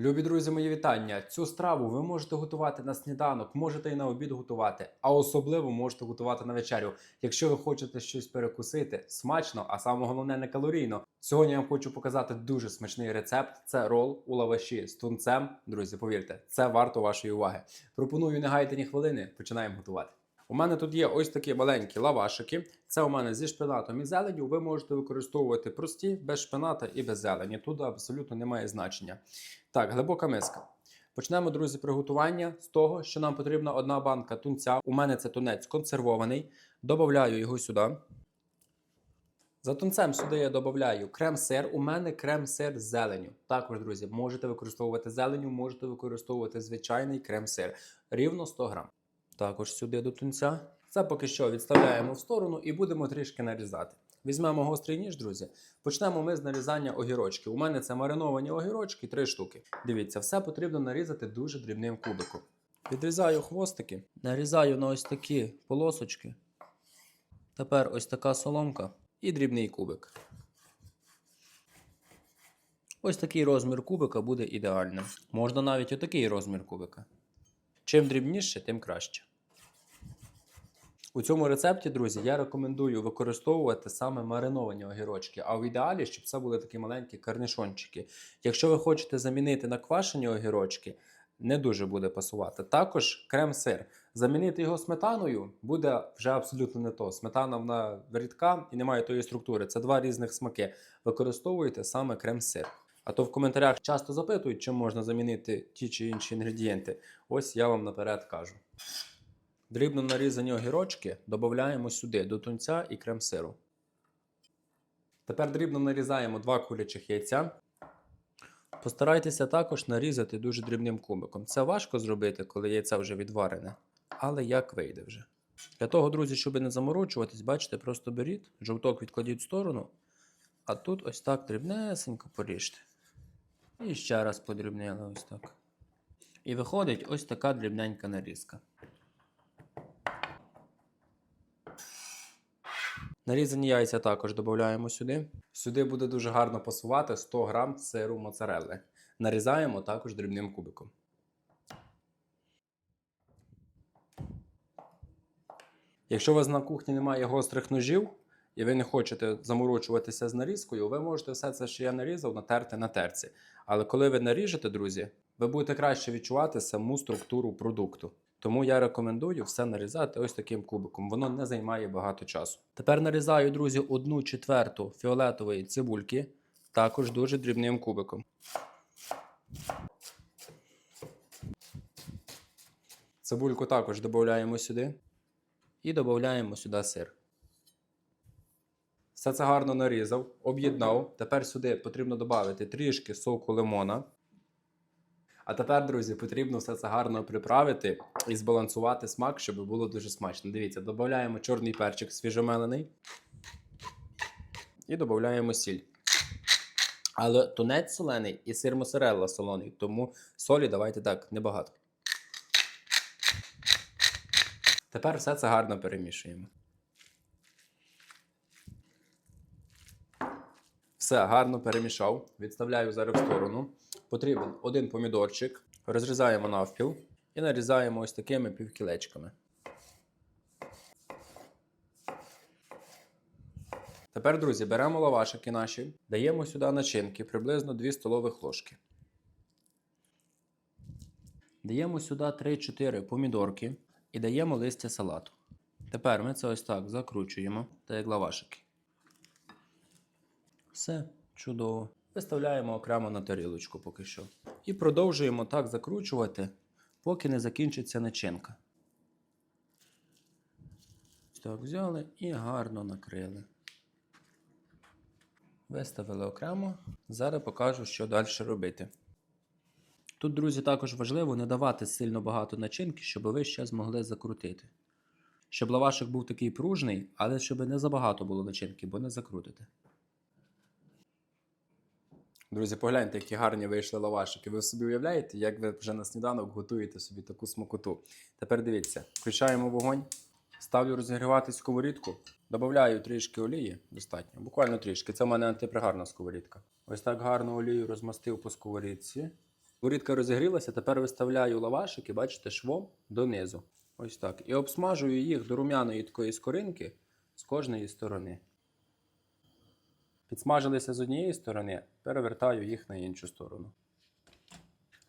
Любі друзі, мої вітання. Цю страву ви можете готувати на сніданок, можете і на обід готувати, а особливо можете готувати на вечерю. Якщо ви хочете щось перекусити смачно, а саме головне не калорійно. Сьогодні я вам хочу показати дуже смачний рецепт. Це рол у лаваші з тунцем. Друзі, повірте, це варто вашої уваги. Пропоную не гаяти ні хвилини. Починаємо готувати. У мене тут є ось такі маленькі лавашики. Це у мене зі шпинатом і зеленю. Ви можете використовувати прості, без шпината і без зелені. Тут абсолютно немає значення. Так, глибока миска. Почнемо, друзі, приготування з того, що нам потрібна одна банка тунця. У мене це тунець консервований. Добавляю його сюди. За тунцем сюди я додаю крем-сир. У мене крем-сир з зеленю. Також, друзі, можете використовувати зеленю, можете використовувати звичайний крем-сир. Рівно 100 грам. Також сюди до тунця. Це поки що відставляємо в сторону і будемо трішки нарізати. Візьмемо гострий ніж, друзі. Почнемо ми з нарізання огірочків. У мене це мариновані огірочки, три штуки. Дивіться, все потрібно нарізати дуже дрібним кубиком. Відрізаю хвостики, нарізаю на ось такі полосочки. Тепер ось така соломка і дрібний кубик. Ось такий розмір кубика буде ідеальним. Можна навіть отакий розмір кубика. Чим дрібніше, тим краще. У цьому рецепті, друзі, я рекомендую використовувати саме мариновані огірочки, а в ідеалі, щоб це були такі маленькі карнишончики. Якщо ви хочете замінити на квашені огірочки, не дуже буде пасувати. Також крем-сир. Замінити його сметаною буде вже абсолютно не то. Сметана вона рідка і не має тої структури. Це два різних смаки. Використовуйте саме крем-сир. А то в коментарях часто запитують, чим можна замінити ті чи інші інгредієнти. Ось я вам наперед кажу. Дрібно нарізані огірочки додаємо сюди до тунця і крем-сиру. Тепер дрібно нарізаємо два курячих яйця. Постарайтеся також нарізати дуже дрібним кубиком. Це важко зробити, коли яйце вже відварене, але як вийде вже. Для того, друзі, щоб не заморочуватись, бачите, просто беріть, жовток відкладіть в сторону, а тут ось так дрібнесенько поріжте. І ще раз подрібнили ось так. І виходить ось така дрібненька нарізка. Нарізані яйця також додаємо сюди. Сюди буде дуже гарно пасувати 100 грам сиру моцарелли. Нарізаємо також дрібним кубиком. Якщо у вас на кухні немає гострих ножів, і ви не хочете заморочуватися з нарізкою, ви можете все це, що я нарізав, натерти на терці. Але коли ви наріжете, друзі, ви будете краще відчувати саму структуру продукту. Тому я рекомендую все нарізати ось таким кубиком. Воно не займає багато часу. Тепер нарізаю, друзі, одну четверту фіолетової цибульки, також дуже дрібним кубиком. Цибульку також додаємо сюди і додаємо сюди сир. Все це гарно нарізав, об'єднав. Тепер сюди потрібно додати трішки соку лимона. А тепер, друзі, потрібно все це гарно приправити і збалансувати смак, щоб було дуже смачно. Дивіться, додаємо чорний перчик свіжомелений і додаємо сіль. Але тунець солений і сир моцарелла солоний, тому солі давайте так небагато. Тепер все це гарно перемішуємо. Все гарно перемішав. Відставляю зараз в сторону. Потрібен один помідорчик. Розрізаємо навпіл і нарізаємо ось такими півкілечками. Тепер, друзі, беремо лавашики наші, даємо сюди начинки приблизно 2 столових ложки. Даємо сюди 3-4 помідорки і даємо листя салату. Тепер ми це ось так закручуємо, так як лавашики. Все чудово. Виставляємо окремо на тарілочку поки що. І продовжуємо так закручувати, поки не закінчиться начинка. Так, взяли і гарно накрили. Виставили окремо. Зараз покажу, що далі робити. Тут, друзі, також важливо не давати сильно багато начинки, щоб ви ще змогли закрутити. Щоб лавашик був такий пружний, але щоб не забагато було начинки, бо не закрутите. Друзі, погляньте, які гарні вийшли лавашики. Ви собі уявляєте, як ви вже на сніданок готуєте собі таку смакоту. Тепер дивіться, включаємо вогонь, ставлю розігрівати сковорідку, додаю трішки олії, достатньо, буквально трішки. Це в мене антипригарна сковорідка. Ось так гарно олію розмастив по сковорідці. Сковорідка розігрілася, тепер виставляю лавашики, бачите, швом донизу. Ось так. І обсмажую їх до рум'яної такої скоринки з кожної сторони. Підсмажилися з однієї сторони, перевертаю їх на іншу сторону.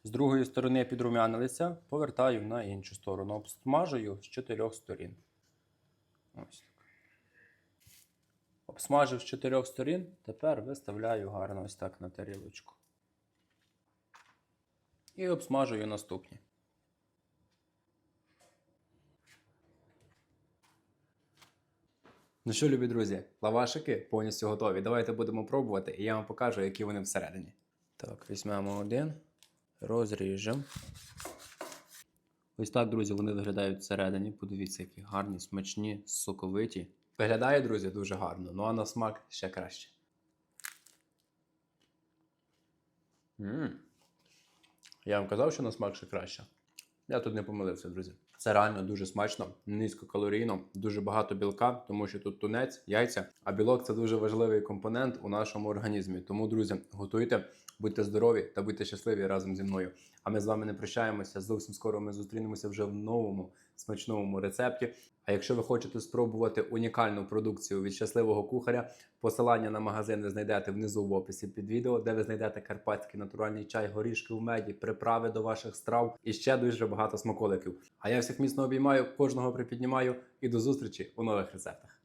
З другої сторони підрумянилися, повертаю на іншу сторону. Обсмажую з чотирьох сторін. Ось так. Обсмажив з чотирьох сторін, тепер виставляю гарно ось так на тарілочку. І обсмажую наступні. Ну що, любі друзі, лавашики повністю готові. Давайте будемо пробувати, і я вам покажу, які вони всередині. Так, візьмемо один, розріжемо. Ось так, друзі, вони виглядають всередині. Подивіться, які гарні, смачні, соковиті. Виглядає, друзі, дуже гарно. Ну а на смак ще краще. м Я вам казав, що на смак ще краще. Я тут не помилився, друзі. Це реально дуже смачно, низькокалорійно, дуже багато білка, тому що тут тунець, яйця. А білок це дуже важливий компонент у нашому організмі. Тому, друзі, готуйте, будьте здорові та будьте щасливі разом зі мною. А ми з вами не прощаємося. Зовсім скоро ми зустрінемося вже в новому смачному рецепті. А якщо ви хочете спробувати унікальну продукцію від щасливого кухаря, посилання на магазин ви знайдете внизу в описі під відео, де ви знайдете карпатський натуральний чай, горішки в меді, приправи до ваших страв і ще дуже багато смаколиків. А я всіх міцно обіймаю, кожного припіднімаю і до зустрічі у нових рецептах.